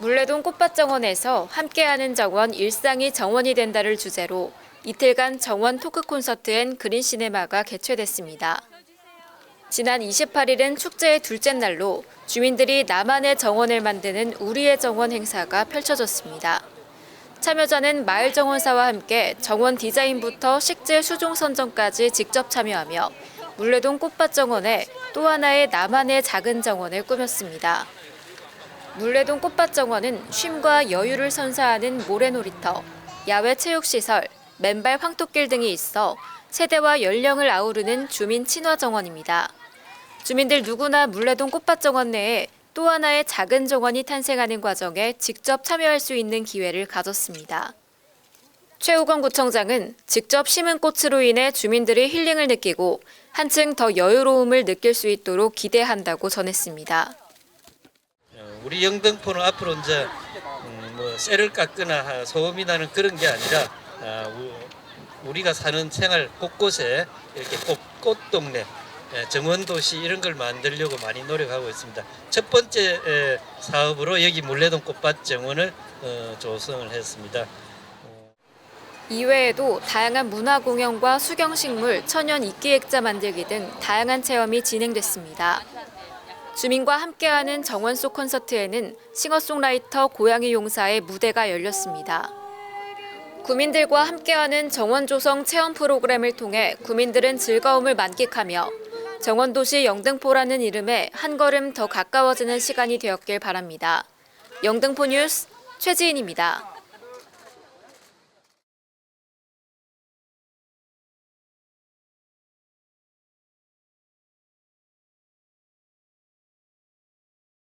물레동 꽃밭정원에서 함께하는 정원 일상이 정원이 된다를 주제로 이틀간 정원 토크 콘서트 앤 그린 시네마가 개최됐습니다. 지난 28일은 축제의 둘째 날로 주민들이 나만의 정원을 만드는 우리의 정원 행사가 펼쳐졌습니다. 참여자는 마을 정원사와 함께 정원 디자인부터 식재 수종 선정까지 직접 참여하며 물레동 꽃밭 정원에 또 하나의 나만의 작은 정원을 꾸몄습니다. 물레동 꽃밭 정원은 쉼과 여유를 선사하는 모래놀이터, 야외 체육시설, 맨발 황토길 등이 있어 세대와 연령을 아우르는 주민 친화 정원입니다. 주민들 누구나 물레동 꽃밭 정원 내에 또 하나의 작은 정원이 탄생하는 과정에 직접 참여할 수 있는 기회를 가졌습니다. 최우건 구청장은 직접 심은 꽃으로 인해 주민들이 힐링을 느끼고 한층 더 여유로움을 느낄 수 있도록 기대한다고 전했습니다. 어, 우리 영등포는 앞으로 이제 음, 뭐 쇠를 깎거나 소음이 나는 그런 게 아니라 아, 우- 우리가 사는 생활 곳곳에 이렇게 꽃, 꽃동네 예, 정원도시 이런 걸 만들려고 많이 노력하고 있습니다. 첫 번째 에, 사업으로 여기 물레동 꽃밭 정원을 어, 조성을 했습니다. 이외에도 다양한 문화 공연과 수경식물, 천연 이끼 액자 만들기 등 다양한 체험이 진행됐습니다. 주민과 함께하는 정원 속 콘서트에는 싱어송라이터 고양이 용사의 무대가 열렸습니다. 구민들과 함께하는 정원 조성 체험 프로그램을 통해 구민들은 즐거움을 만끽하며 정원도시 영등포라는 이름에 한 걸음 더 가까워지는 시간이 되었길 바랍니다. 영등포 뉴스 최지인입니다.